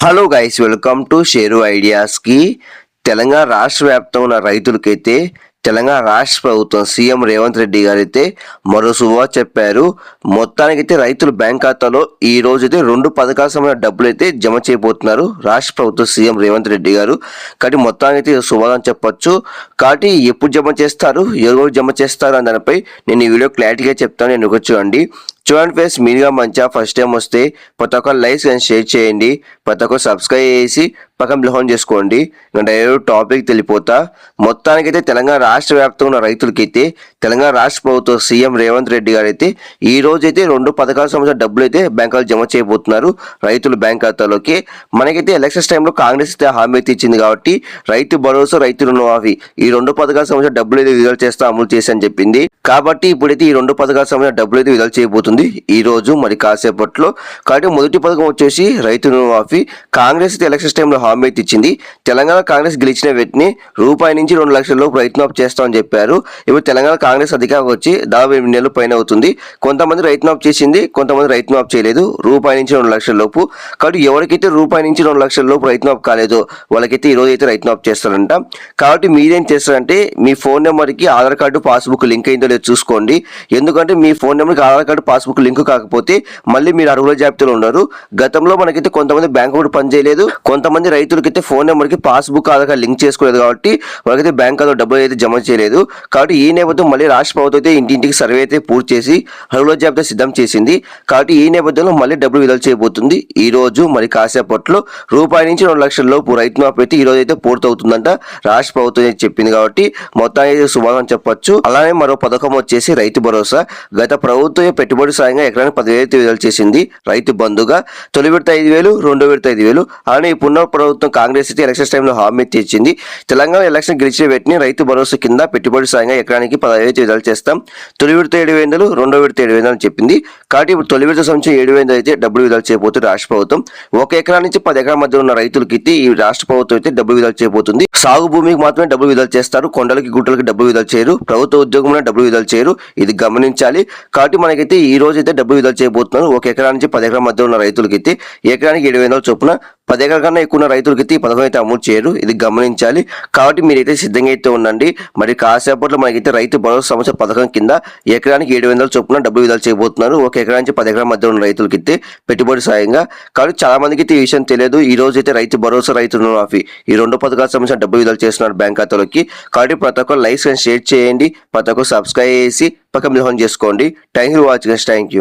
Hello guys welcome to share ఐడియాస్కి Telangana రాష్ట్ర వ్యాప్తంగా ఉన్న రైతులకైతే తెలంగాణ రాష్ట్ర ప్రభుత్వం సీఎం రేవంత్ రెడ్డి గారు అయితే మరో శుభ చెప్పారు. మొత్తానికైతే రైతుల బ్యాంక్ ఖాతాలో ఈ రోజు అయితే రెండు పథకాల సంబంధించిన డబ్బులు అయితే జమ చేయబోతున్నారు రాష్ట్ర ప్రభుత్వం సీఎం రేవంత్ రెడ్డి గారు. కాబట్టి మొత్తానికైతే అయితే శుభం చెప్పొచ్చు. కాబట్టి ఎప్పుడు జమ చేస్తారు ఎవరు జమ చేస్తారు అని దానిపై నేను ఈ వీడియో క్లారిటీగా చెప్తాను. నేను చూడండి. చూడండి ఫ్రెండ్స్ మీరుగా మంచిగా ఫస్ట్ టైం వస్తే ప్రతి ఒక్క లైక్స్ కానీ షేర్ చేయండి. ప్రతి ఒక్క సబ్స్క్రైబ్ చేసి పక్కన బిహోన్ చేసుకోండి. ఇంకా డైరెక్ట్ టాపిక్ తెలిపోతా. మొత్తానికైతే తెలంగాణ రాష్ట్ర వ్యాప్తంగా ఉన్న రైతులకైతే తెలంగాణ రాష్ట్ర ప్రభుత్వం సీఎం రేవంత్ రెడ్డి గారు అయితే ఈ రోజు అయితే రెండు పథకాల సంబంధించిన డబ్బులు అయితే బ్యాంకులు జమ చేయబోతున్నారు రైతుల బ్యాంక్ ఖాతాలోకి. మనకైతే ఎలక్షన్స్ టైంలో కాంగ్రెస్ అయితే హామీ అయితే ఇచ్చింది కాబట్టి రైతు భరోసా రైతు రుణమాఫీ ఈ రెండు పథకాల సంబంధించిన డబ్బులు అయితే విడుదల చేస్తా అమలు చేసి అని చెప్పింది. కాబట్టి ఇప్పుడైతే ఈ రెండు పథకాల సంబంధించిన డబ్బులు అయితే విడుదల చేయబోతుంది. ఈ రోజు మరి కాసేపట్లో కాబట్టి మొదటి పథకం వచ్చేసి రైతు రుణమాఫీ. కాంగ్రెస్ అయితే ఎలక్షన్స్ టైంలో హామీ అయితే ఇచ్చింది. తెలంగాణ కాంగ్రెస్ గెలిచిన వ్యక్తిని రూపాయి నుంచి రెండు లక్షల లోపు రైతు మాఫీ చేస్తామని చెప్పారు. ఇప్పుడు తెలంగాణ కాంగ్రెస్ అధికారం వచ్చి దాదాపు ఎనిమిది నెలలు పైన అవుతుంది. కొంతమంది రైతు మాఫీ చేసింది కొంతమంది రైతు మాఫీ చేయలేదు. రూపాయి నుంచి రెండు లక్షల లోపు. కాబట్టి ఎవరికైతే రూపాయి నుంచి రెండు లక్షల లోపు రైతు కాలేదో వాళ్ళకైతే ఈ రోజు అయితే రైతు మాఫీ చేస్తారంట. కాబట్టి మీరేం చేస్తారంటే మీ ఫోన్ నెంబర్కి ఆధార్ కార్డు పాస్బుక్ లింక్ అయిందో లేదో చూసుకోండి. ఎందుకంటే మీ ఫోన్ నెంబర్కి ఆధార్ కార్డు పాస్బుక్ లింక్ కాకపోతే మళ్ళీ మీరు అర్హుల జాబితాలో ఉన్నారు. గతంలో మనకైతే కొంతమంది బ్యాంక్ అకౌంట్ పనిచేయలేదు కొంతమంది రైతులకైతే ఫోన్ నెంబర్కి పాస్బుక్ ఆధార్ కార్డు లింక్ చేసుకోలేదు కాబట్టి వాళ్ళకైతే బ్యాంక్ ఖాతాలో డబ్బులు అయితే జమ చేయలేదు. కాబట్టి ఈ నేపథ్యం మళ్ళీ రాష్ట్ర ప్రభుత్వం అయితే ఇంటింటికి సర్వే అయితే పూర్తి చేసి అర్హుల జాబితా సిద్ధం చేసింది. కాబట్టి ఈ నేపథ్యంలో మళ్ళీ డబ్బులు విడుదల చేయబోతుంది. ఈ రోజు మరి కాసేపట్లో రూపాయి నుంచి రెండు లక్షల లోపు రైతు మాఫీ అయితే ఈ రోజు అయితే పూర్తవుతుందంట. రాష్ట్ర ప్రభుత్వం చెప్పింది కాబట్టి మొత్తానికి శుభాగం చెప్పొచ్చు. అలానే మరో పథకం వచ్చేసి రైతు భరోసా. గత ప్రభుత్వం పెట్టుబడి సాయంగా ఎకరానికి పదివేలు విడుదల చేసింది రైతు బంధుగా. తొలి విడత ఐదు వేలు రెండో విడత ఐదు వేలు. అలానే ఈ పునః ప్రభుత్వం కాంగ్రెస్ అయితే ఎలక్షన్ టైంలో హామీ తెచ్చింది తెలంగాణ ఎలక్షన్ గెలిచిన వెంటనే రైతు భరోసా కింద పెట్టుబడి సాయంగా ఎకరానికి పదహైదు విడుదల చేస్తాం. తొలి విడత ఏడు వేలు రెండో విడత ఏడు వేలు అని చెప్పింది. కాబట్టి ఇప్పుడు తొలి విడత సంవత్సరం ఏడు వేలు అయితే డబ్బులు విడుదల చేయబోతుంది రాష్ట్ర ప్రభుత్వం. ఒక ఎకరా నుంచి పది ఎకరాల మధ్య ఉన్న రైతులకి అయితే ఈ రాష్ట్ర ప్రభుత్వం అయితే డబ్బులు విడుదల చేయబోతుంది. సాగు భూమికి మాత్రమే డబ్బులు విడుదల చేస్తారు. కొండలకి గుట్టలకి డబ్బులు విడుదల చేయరు. ప్రభుత్వ ఉద్యోగంలో డబ్బులు విడుదల చేయరు. ఇది గమనించాలి. కాబట్టి మనకైతే ఈ రోజు అయితే డబ్బు విడుదల చేయబోతున్నారు. ఒక ఎకరా నుంచి పది ఎకరాల మధ్య ఉన్న రైతులకైతే ఎకరానికి ఏడు వందల చొప్పున పది ఎకరాల కన్నా ఎక్కువ రైతులకి అయితే ఈ పథకం అయితే అమలు చేయరు. ఇది గమనించాలి. కాబట్టి మీరైతే సిద్ధంగా అయితే ఉండండి. మరి కాసేపట్లో మనకైతే రైతు భరోసా సంవత్సర పథకం కింద ఎకరానికి ఏడు వందల చొప్పున డబ్బులు విడుదల చేయబోతున్నారు. ఒక ఎకరా నుంచి పది ఎకరాల మధ్య ఉన్న రైతులకైతే పెట్టుబడి సాయంగా. కాబట్టి చాలా మందికి అయితే ఈ విషయం తెలియదు. ఈ రోజు అయితే రైతు భరోసా రైతు రుణమాఫీ ఈ రెండు పథకాల సంబంధించిన డబ్బులు విడుదల చేస్తున్నారు బ్యాంక్ ఖాతాలోకి. కాబట్టి ప్రతి ఒక్కరు లైక్స్ అండ్ షేర్ చేయండి. ప్రతి ఒక్కరు సబ్స్క్రైబ్ చేసి పక్కన మిలహం చేసుకోండి. Thank you watching thank you